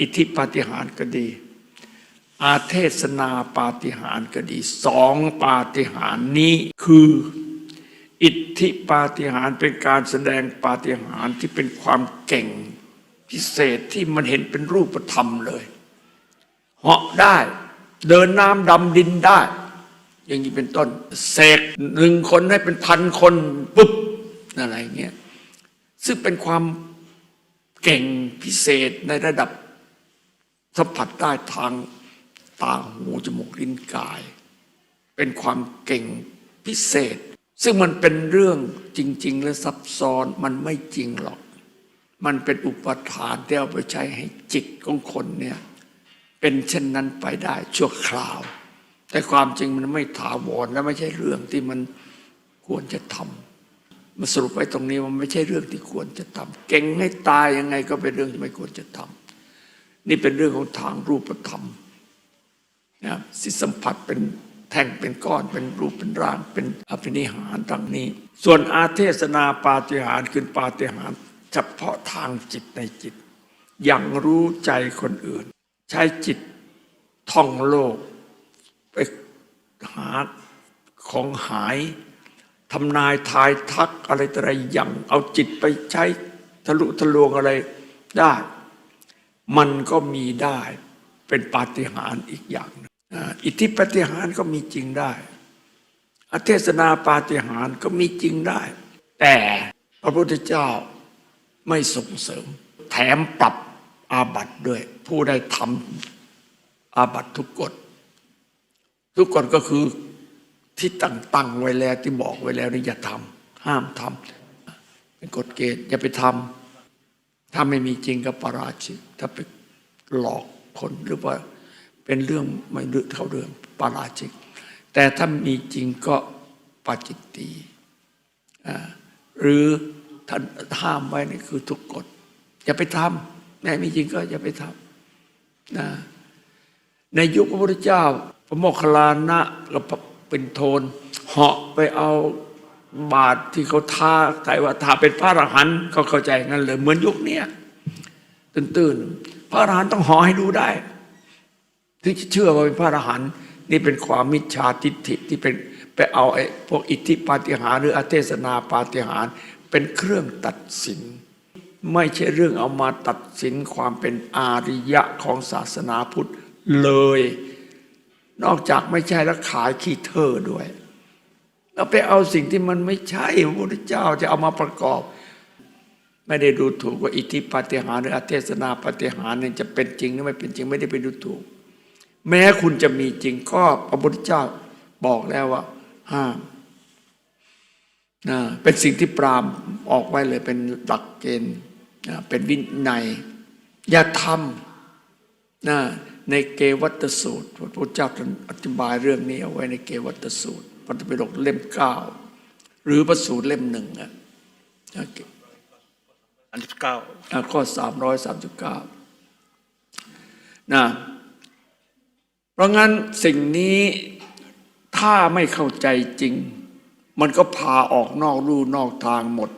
อิทธิปาฏิหาริย์ก็ดี อาเทศนาปาฏิหาริย์ก็ดีสองปาฏิหาริย์นี้คืออิทธิปาฏิหาริย์เป็นการแสดงปาฏิหาริย์ที่เป็นความเก่งพิเศษที่มันเห็นเป็นรูปธรรมเลยเหาะได้เดินน้ำดำดินได้ อย่างนี้เป็นต้นเสกหนึ่งคนให้เป็นพันคนปุ๊บอะไรเงี้ยซึ่งเป็นความเก่งพิเศษในระดับ สัมผัสได้ทางตาหูจมูกลิ้นกาย เป็นความเก่งพิเศษ ซึ่งมันเป็นเรื่องจริง ๆ และซับซ้อนมันไม่จริงหรอก มันเป็นอุปทานที่เอาไปใช้ให้จิตของคนเนี่ยเป็นเช่นนั้นไปได้ชั่วคราว แต่ความจริงมันไม่ถาวรและไม่ใช่เรื่องที่มันควรจะทำมาสรุปไว้ตรงนี้ว่าไม่ใช่เรื่องที่ควรจะทำเก่งให้ตายยังไงก็เป็นเรื่องที่ไม่ควรจะทำ นี่เป็นเรื่องของทางรูปธรรมนะสิสัมผัสเป็นแท่งเป็นก้อนเป็นรูปเป็นร่างเป็นอภินิหารดังนี้ ส่วนอาเทศนาปาฏิหารคือปาฏิหารเฉพาะทางจิตในจิต อย่างรู้ใจคนอื่น ใช้จิตท่องโลก ไปหาของหายทำนายทายทักอะไรต่ออะไรอย่าง เอาจิตไปใช้ทะลุทะลวงอะไรได้ มันก็มีได้เป็นปาฏิหาริย์อีกอย่างหนึ่งอิทธิปาฏิหาริย์ก็มีจริงได้อเทศนาปาฏิหาริย์ก็มีจริงได้ แต่พระพุทธเจ้าไม่ส่งเสริม แถมปรับอาบัติด้วย ผู้ได้ทำอาบัติทุกกฎ ทุกกฎก็คือที่ตั้งตั้งไว้แล้วที่บอกไว้แล้วนี่อย่าทำห้ามทำเป็นกฎเกณฑ์อย่าไปทำ ถ้าไม่มีจริงก็ปาราชิก ถ้าไปหลอกคนหรือว่าเป็นเรื่องไม่เรื่อเท่าเรื่องปาราชิก แต่ถ้ามีจริงก็ปาจิตตีหรือท่านห้ามไว้นี่คือทุกกฎอย่าไปทำแม้มีจริงก็อย่าไปทำนะในยุคพระพุทธเจ้า พระโมคคัลลานะก็เป็นโทนเหาะไปเอา บาทที่เขาท้าทายว่าถ้าเป็นพระอรหันต์เขาเข้าใจงั้นเลยเหมือนยุคเนี้ยตื่นๆพระอรหันต์ต้องหาะให้ดูได้ ถึงจะเชื่อว่าเป็นพระอรหันต์นี่เป็นความมิจฉาทิฏฐิที่เป็นไปเอาไอ้พวกอิทธิปาฏิหาริย์หรืออเทศนาปาฏิหาริย์เป็นเครื่องตัดสิน ไม่ใช่เรื่องเอามาตัดสินความเป็นอาริยะของศาสนาพุทธเลย นอกจากไม่ใช่แล้วขายขี้เธอด้วย แล้วไปเอาสิ่งที่มันไม่ใช่พระพุทธเจ้าจะเอามาประกอบ ไม่ได้ดูถูกว่าอิทธิปาฏิหาริย์หรืออเทศนาปาฏิหาริย์เนี่ยจะเป็นจริงหรือไม่เป็นจริงไม่ได้ไปดูถูก แม้คุณจะมีจริงก็พระพุทธเจ้าบอกแล้วว่า ห้ามนะเป็นสิ่งที่ปรามออกไว้เลยเป็นหลักเกณฑ์นะเป็นวินัย อย่าทำนะในเกวัตสูตรพระพุทธเจ้าอธิบายเรื่องนี้เอาไว้ในเกวัตสูตร พระธรรมปิฎกเล่มเก้าหรือพระสูตรเล่มหนึ่งอะนะอันที่เก้าอะข้อสามร้อยสามสิบเก้านะเพราะงั้นสิ่งนี้ถ้าไม่เข้าใจจริง มันก็พาออกนอกลู่นอกทางหมด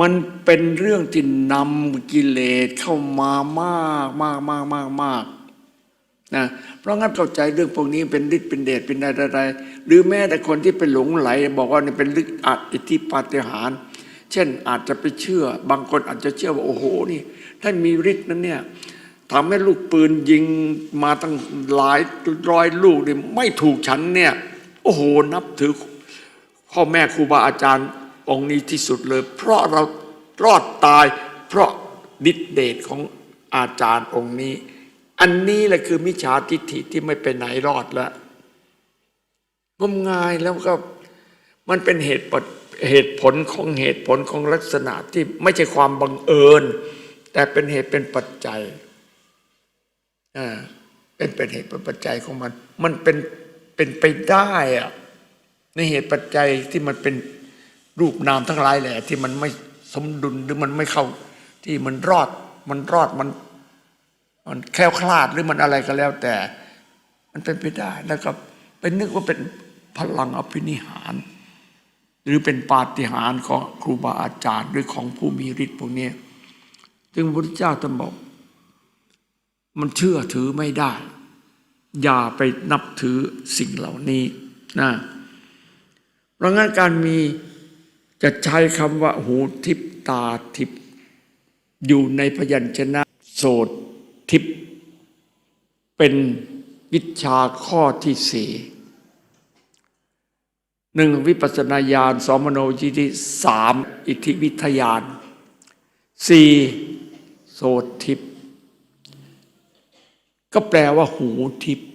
มันเป็นเรื่องที่นำกิเลสเข้ามามากมากมากมากมาก นะเพราะงั้นเข้าใจเรื่องพวกนี้เป็นฤทธิ์เป็นเดชเป็นอะไรหรือแม้แต่คนที่เป็นหลงไหล บอกว่านี่เป็นฤทธิ์อัดอิทธิปาฏิหาริย์เช่นอาจจะไปเชื่อ บางคนอาจจะเชื่อว่าโอ้โหนี่ท่ามีฤทธิ์นั้นเนี่ยทำให้ลูกปืนยิงมาตั้งหลายร้อยลูกเนี่ยไม่ถูกฉันเนี่ยโอ้โหนับถือพ่อแม่ครูบาอาจารย์องค์นี้ที่สุดเลย เพราะเรารอดตายเพราะดิดเดชของอาจารย์องค์นี้ อันนี้แหละคือมิจฉาทิฏฐิที่ไม่ไปไหนรอดแล้วงมงายแล้วก็มันเป็นเหตุผลเหตุผลของเหตุผลของลักษณะที่ไม่ใช่ความบังเอิญ แต่เป็นเหตุเป็นปัจจัยอ่าเป็นเป็นเหตุเป็นปัจจัยของมัน มันเป็นเป็นไปได้อะในเหตุปัจจัยที่มันเป็นรูปนามทั้งหลายแหละ ที่มันไม่สมดุลหรือมันไม่เข้าที่มันรอดมันรอดมัน มันแคล้วคลาดหรือมันอะไรก็แล้วแต่ มันเป็นไปได้แล้วก็เป็นนึกว่าเป็นพลังอภินิหาร หรือเป็นปาฏิหาริย์ของครูบาอาจารย์ หรือของผู้มีฤทธิ์พวกนี้จึงพระพุทธเจ้าท่านบอก มันเชื่อถือไม่ได้ อย่าไปนับถือสิ่งเหล่านี้นะเพราะงั้นการมีจะใช้คำว่าหูทิพตาทิพอยู่ในพยัญชนะโสต ทิพเป็นวิชาข้อที่สี่หนึ่งวิปัสสนาญาณสองมโนยิธิสามอิทธิวิทยานสี่โสตทิพก็แปลว่าหูทิพย์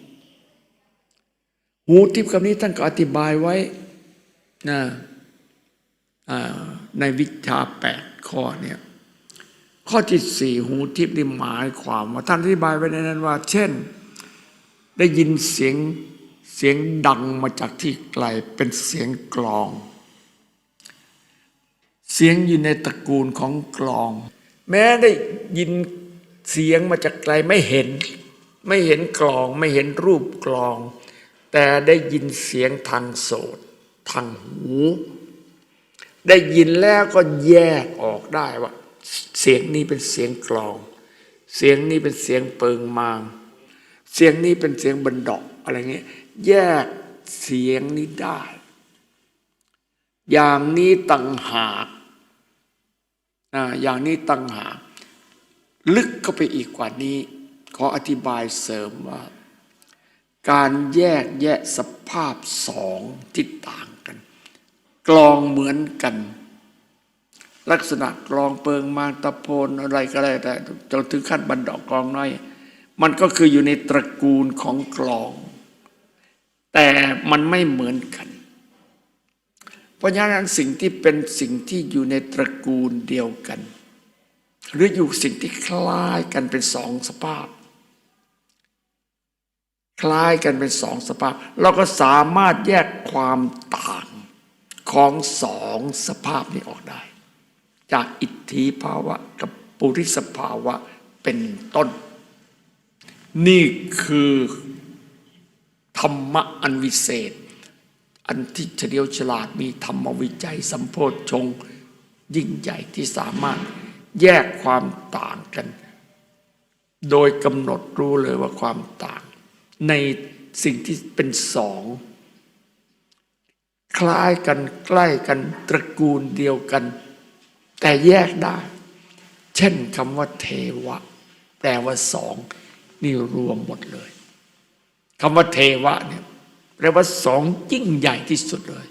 หูทิพย์คำนี้ท่านก็อธิบายไว้นะในวิชาแปดข้อเนี่ย ข้อที่สี่หูทิพย์นี่หมายความว่าท่านอธิบายไว้ในนั้นว่า เช่น ได้ยินเสียงเสียงดังมาจากที่ไกลเป็นเสียงกลอง เสียงอยู่ในตระกูลของกลอง แม้ได้ยินเสียงมาจากไกลไม่เห็น ไม่เห็นกลองไม่เห็นรูปกลอง แต่ได้ยินเสียงทางโสตทางหู ได้ยินแล้วก็แยกออกได้ว่า เสียงนี้เป็นเสียงกลอง เสียงนี้เป็นเสียงเปิงมาง เสียงนี้เป็นเสียงบันดอกอะไรเงี้ยแยกเสียงนี้ได้ อย่างนี้ต่างหากอ่าอย่างนี้ต่างหากลึกเข้าไปอีกกว่านี้ ขออธิบายเสริมว่า การแยกแยะสภาพสองที่ต่างกัน กลองเหมือนกัน ลักษณะกลองเปิงมางตะโพนอะไรก็ได้แต่จนถึงขั้นบันดอกกลองน้อย มันก็คืออยู่ในตระกูลของกลอง แต่มันไม่เหมือนกัน เพราะฉะนั้นสิ่งที่เป็นสิ่งที่อยู่ในตระกูลเดียวกัน หรืออยู่สิ่งที่คล้ายกันเป็นสองสภาพ คล้ายกันเป็นสองสภาพ เราก็สามารถแยกความต่างของสองสภาพนี้ออกได้ จากอิทธิภาวะกับปุริสภาวะเป็นต้น นี่คือธรรมะอันวิเศษ อันที่เฉลียวฉลาดมีธรรมวิจัยสัมโพธชง ยิ่งใหญ่ที่สามารถแยกความต่างกัน โดยกำหนดรู้เลยว่าความต่าง ในสิ่งที่เป็นสองคล้ายกันใกล้กันตระกูลเดียวกัน แต่แยกได้ เช่นคำว่าเทวะ แปลว่าสองนี่รวมหมดเลยคำว่าเทวะเนี่ยแปลว่าสองยิ่งใหญ่ที่สุดเลย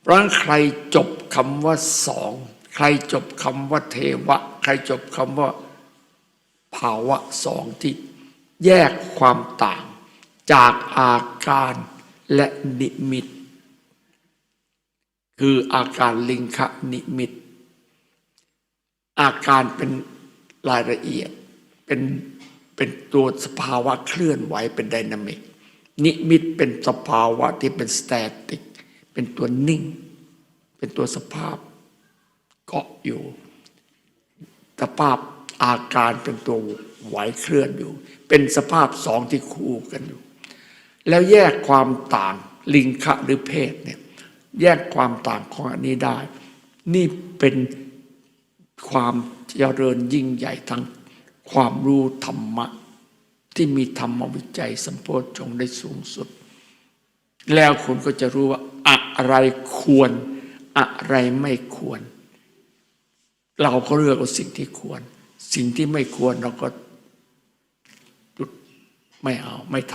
เพราะงั้นใครจบคำว่าสองใครจบคำว่าเทวะ ใครจบคำว่าภาวะสองที่แยกความต่าง จากอาการและนิมิต คืออาการลิงคะนิมิต อาการเป็นรายละเอียด เป็นเป็นตัวสภาวะเคลื่อนไหวเป็นไดนามิก นิมิตเป็นสภาวะที่เป็นสแตติก เป็นตัวนิ่ง เป็นตัวสภาพเกาะอยู่สภาพอาการเป็นตัวไหวเคลื่อนอยู่ เป็นสภาพสองที่คู่กันอยู่ แล้วแยกความต่างลิงคะหรือเพศเนี่ยแยกความต่างของอันนี้ได้ นี่เป็น ความเจริญยิ่งใหญ่ทั้งความรู้ธรรมะ ที่มีธรรมวิจัยสัมโพธชงได้สูงสุด แล้วคุณก็จะรู้ว่าอะไรควรอะไรไม่ควร เราก็เลือกเอาสิ่งที่ควร สิ่งที่ไม่ควรเราก็หยุดไม่เอาไม่ท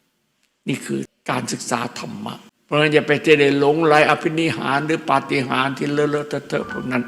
ำนี่คือการศึกษาธรรมะ เพราะฉะนั้นอย่าไปเจริญหลงไหลอภินิหารหรือปาฏิหาริย์ที่เลอะเลอะเทอะเทอะพวกนั้น